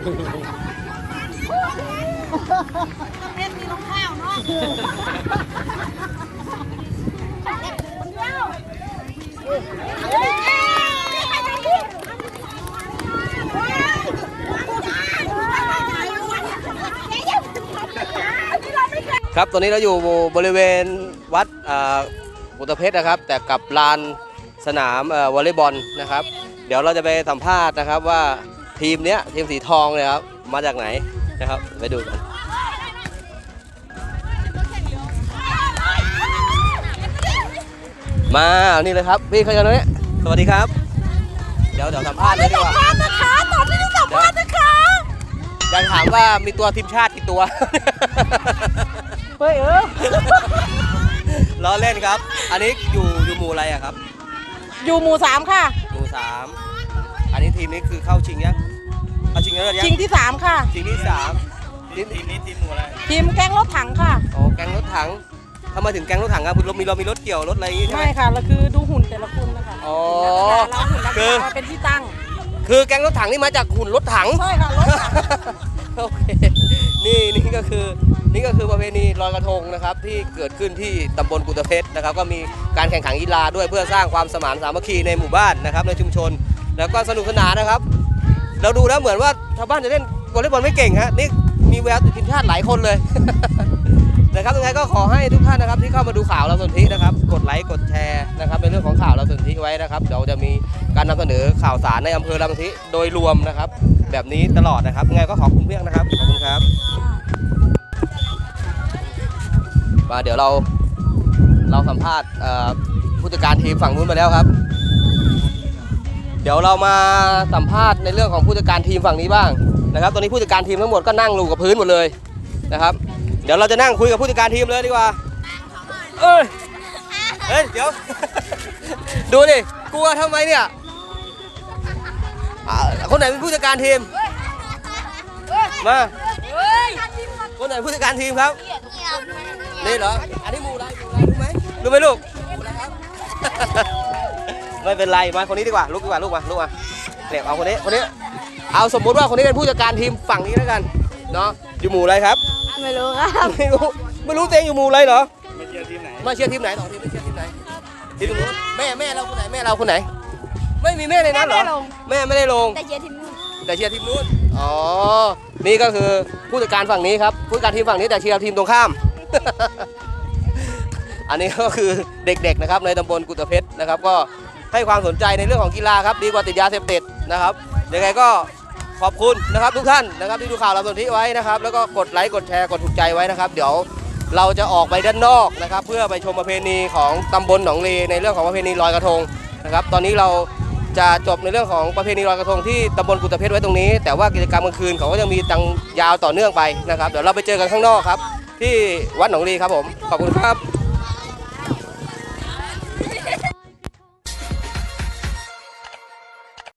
เล่นมีรองเท้าเนาะครับตอนนี้เราอยู่บริเวณวัดอุตเพชรนะครับ แต่กับลานสนามวอลเลย์บอลนะครับ เดี๋ยวเราจะไปสัมภาษณ์นะครับว่า ทีมเนี้ยทีมสีทองเลยครับมาจากไหนนะครับ ไปดูกันมานี่เลยครับพี่เขาจะนี้สวัสดีครับ เดี๋ยวเดี๋ยวสัมภาษณ์เลยดีกว่าภาษณ์นะคะตอนนี้สัมภาษณ์นะคะอยากถามว่ามีตัวทีมชาติกี่ตัวเฮ้ยเออล้อเล่นครับ อันนี้อยู่อยู่หมู่อะไรอะครับ อยู่หมู่สามค่ะ หมู่สามอั นนี้ทีมนี้คือเข้าชิงยังเข้าชิงแล้วหรือยังชิงที่สามค่ะ ชิงที่สามทีมทีมนี้ทีมหมู่อะไรทีมแก๊งรถถังค่ะอ๋อแก๊งรถถังทำไมถึงแก๊งรถถังครับคุณมีเรามีรถเกี่ยวรถอะไรอย่างงี้ใช่ไหไม่ม ค่ะเราคือดูหุ่นแต่ละคนนะคะอ๋อเราหุ่นราคืคาอมาเป็นที่ตั้ง คือแก๊งรถถังนี่มาจากหุ่นรถถัง ใช่ค่ะรถถัง โอเค นี่นี่ก็คือนี่ก็คือประเพณีลอยกระทงนะครับที่เกิดขึ้นที่ตำบลกุตเพชรนะครับ ก็มีการแข่งขันกีฬาด้วยเพื่อสร้างความสมานสามัคคีในหมู่บ้านนะครับในชุมชน แล้วก็สนุกสนานนะครับ เราดูแล้วเหมือนว่าชาวบ้านจะเล่นวอลเลย์บอลไม่เก่งฮะนี่มีแววติดทีมชาติหลายคนเลยนะครับยังไงก็ขอให้ทุกท่านนะครับ ที่เข้ามาดูข่าวเราสนธินะครับ กดไลค์กดแชร์นะครับในเรื่องของข่าวเราสนธิไว้นะครับเดี๋ยวจะมีการนำเสนอข่าวสารในอำเภอเราสนธิโดยรวมนะครับ แบบนี้ตลอดนะครับยังไงก็ขอบคุณเพื่อนนะครับขอบคุณครับมาเดี๋ยวเราเราสัมภาษณ์ผู้จัดการทีมฝั่งนู้นไปแล้วครับ เดี๋ยวเรามาสัมภาษณ์ในเรื่องของผู้จัดการทีมฝั่งนี้บ้างนะครับตอนนี้ผู้จัดการทีมทั้งหมดก็นั่งลงกับพื้นหมดเลยนะครับ เดี๋ยวเราจะนั่งคุยกับผู้จัดการทีมเลยดีกว่าเอ้ยเฮ้ยเดี๋ยว ดูดิกลัวทำไมเนี่ยอ่าคนไหนเป็นผู้จัดการทีมมาคนไหนผู้จัดการทีมครับนี่เหรออันนี้หมูอะไรหมูอะไรรู้ไหมรู้ไหมลูกหมูอะไรครับ ไม่เป็นไรมาคนนี้ดีกว่าลุกดีกว่าลุกมาลุกมาเนี่ยเอาคนนี้คนนี้ เอาสมมุติว่าคนนี้เป็นผู้จัดการทีมฝั่งนี้แล้วกันเนาะอยู่หมู่อะไรครับ ไม่รู้ครับ ไม่รู้ไม่รู้ตัวเองอยู่หมู่อะไรเหรอมาเชียร์ทีมไหนมาเชียร์ทีมไหนสองทีมไม่เชียร์ทีมไหนทีมนู้นแม่แม่เราคนไหนแม่เราคนไหน ไม่มีแม่ในนั้นเหรอแม่ไม่ได้ลงแม่ไม่ได้ลงแต่เชียร์ทีมนู้นแต่เชียร์ทีมนู้นอ๋อนี่ก็คือผู้จัดการฝั่งนี้ครับผู้จัดการทีมฝั่งนี้แต่เชียร์ทีมตรงข้ามอันนี้ก็คือเด็กๆนะครับในตำบลกุตเพชรนะครับ ก็ ให้ความสนใจในเรื่องของกีฬาครับดีกว่าติดยาเสพติดนะครับยังไงก็ขอบคุณนะครับทุกท่านนะครับที่ดูข่าวเราสนที่ไว้นะครับ แล้วก็กดไลค์กดแชร์กดถูกใจไว้นะครับ เดี๋ยวเราจะออกไปด้านนอกนะครับ เพื่อไปชมประเพณีของตำบลหนองเลีในเรื่องของประเพณีลอยกระทงนะครับ ตอนนี้เราจะจบในเรื่องของประเพณีลอยกระทงที่ตำบลกุตเพชรไว้ตรงนี้ แต่ว่ากิจกรรมกลางคืนเขาก็ยังมีตังยาวต่อเนื่องไปนะครับ เดี๋ยวเราไปเจอกันข้างนอกครับ ที่วัดหนองลีครับผมขอบคุณครับ